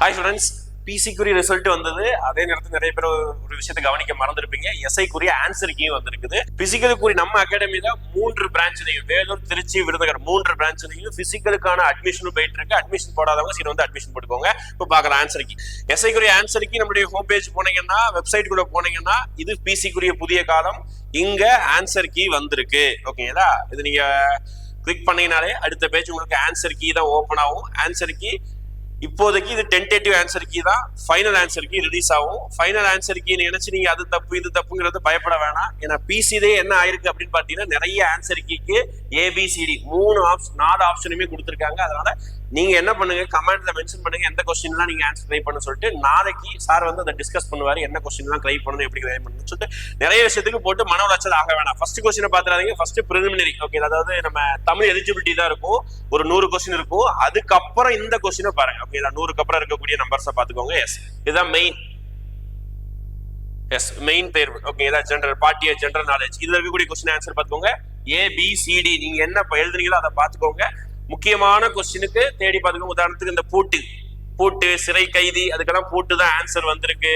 Hi students பிசிக்குரிய result வந்தது. அதே நேரத்தில் நிறைய பேர் ஒரு விஷயத்தை கவனிக்க மறந்துருப்பீங்க. எஸ்ஐக்குரிய ஆன்சர் கீயும் வந்திருக்குது. பிசிக்கலுக்குரிய நம்ம அகாடமியில மூன்று பிரான்ச்லையும் வேலூர் திருச்சி விருதுநகர் மூன்று பிரான்ச்லையும் பிசிக்கலுக்கான அட்மிஷனும் போயிட்டு இருக்கு. அட்மிஷன் போடாதவங்க சரி வந்து அட்மிஷன் போட்டுக்கோங்க. இப்போ பார்க்கலாம் ஆன்சர் கீ எஸ்ஐக்குரிய ஆன்சர் கீ நம்மளுடைய ஹோம் பேஜ் போனீங்கன்னா வெப்சைட் குள்ள போனீங்கன்னா இது பிசிக்குரிய புதிய காலம். இங்க ஆன்சர் கீ வந்திருக்கு. ஓகேங்களா இது நீங்க கிளிக் பண்ணீங்கனாலே அடுத்த பேஜ் உங்களுக்கு ஆன்சர் கீ தான் ஓப்பன் ஆகும். ஆன்சர் கீ இப்போதைக்கு இது டென்டேட்டிவ் ஆன்சர் கீ தான். ஃபைனல் ஆன்சர் கீ ரிலீஸ் ஆகும். ஃபைனல் ஆன்சர் கீ நினைச்சு நீங்க அது தப்பு இது தப்புங்கிறது பயப்பட வேணாம். ஏன்னா பிசிலே என்ன ஆயிருக்கு அப்படின்னு பாத்தீங்கன்னா நிறைய ஆன்சர் கீக்கு ஏபிசிடி மூணு ஆப்ஷன் நாலு ஆப்ஷனுமே கொடுத்துருக்காங்க. அதனால நீங்க என்ன பண்ணுங்க கமெண்ட்ல மென்ஷன் பண்ணுங்க எந்த கொஸ்டின்லாம் நீங்க ஆன்சர் ட்ரை பண்ண சொல்லிட்டு நாளைக்கு சார் வந்து அதை டிஸ்கஸ் பண்ணுவாரு என்ன கொஸ்டின்லாம் ட்ரை பண்ணணும் எப்படி ட்ரை பண்ணணும்னு சொல்லிட்டு நிறைய விஷயத்துக்கு போட்டு மன உளைச்சல் ஆக வேணாம். ஃபர்ஸ்ட் கொஸ்டினை பாத்துறாதீங்க. ஃபர்ஸ்ட் பிரிலிமினரி ஓகே அதாவது நம்ம தமிழ் எலிஜிபிலிட்டி தான் இருக்கும். ஒரு நூறு கொஸ்டின் இருக்கும். அதுக்கப்புறம் இந்த கொஸ்டினை பாருங்க. ஓகே நூறுக்கு அப்புறம் இருக்கக்கூடிய நம்பர்ஸை பாத்துக்கோங்க எஸ் இதுதான் மெயின் எஸ் மெயின் தேர்வு. ஓகே இதான் ஜென்ரல் பார்ட்டிய ஜென்ரல் நாலேஜ் இதுல இருக்கக்கூடிய கொஸ்டின் ஆன்சர் பாத்துக்கோங்க ஏ பி சிடி நீங்க என்ன எழுதுறீங்களோ அதை பாத்துக்கோங்க முக்கியமான கொஸ்டினுக்கு தேடி பார்த்துக்கோங்க. உதாரணத்துக்கு இந்த பூட்டு. பூட்டு சிறை கைதி அதுக்கெல்லாம் பூட்டு தான் ஆன்சர் வந்திருக்கு.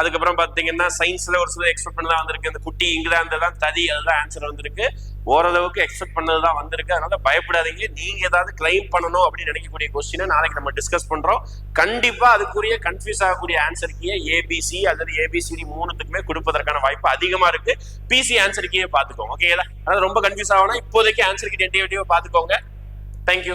அதுக்கப்புறம் பாத்தீங்கன்னா சயின்ஸ்ல ஒரு சில எக்ஸ்பெக்ட் பண்ணதான் வந்திருக்கு. இந்த குட்டி இங்கிலாந்து தான் ததி அதுதான் ஆன்சர் வந்திருக்கு. ஓரளவுக்கு எக்ஸ்பெக்ட் பண்ணதுதான் வந்திருக்கு. அதனால பயப்படாதீங்க. நீங்க ஏதாவது கிளைம் பண்ணணும் அப்படின்னு நினைக்கக்கூடிய கொஸ்டினை நாளைக்கு நம்ம டிஸ்கஸ் பண்றோம். கண்டிப்பா அதுக்குரிய கன்ஃபியூஸ் ஆகக்கூடிய ஆன்சர் ஏபிசி அல்லது ஏபிசிடி மூணுத்துக்குமே கொடுப்பதற்கான வாய்ப்பு அதிகமா இருக்கு. பிசி ஆன்சர் கீயை பாத்துக்கோங்க ஓகேங்களா அதாவது ரொம்ப கன்ஃபியூஸ் ஆகணும். இப்போதைக்கு ஆன்சர் கீ டென்டேட்டிவா பாத்துக்கோங்க தேங்க்யூ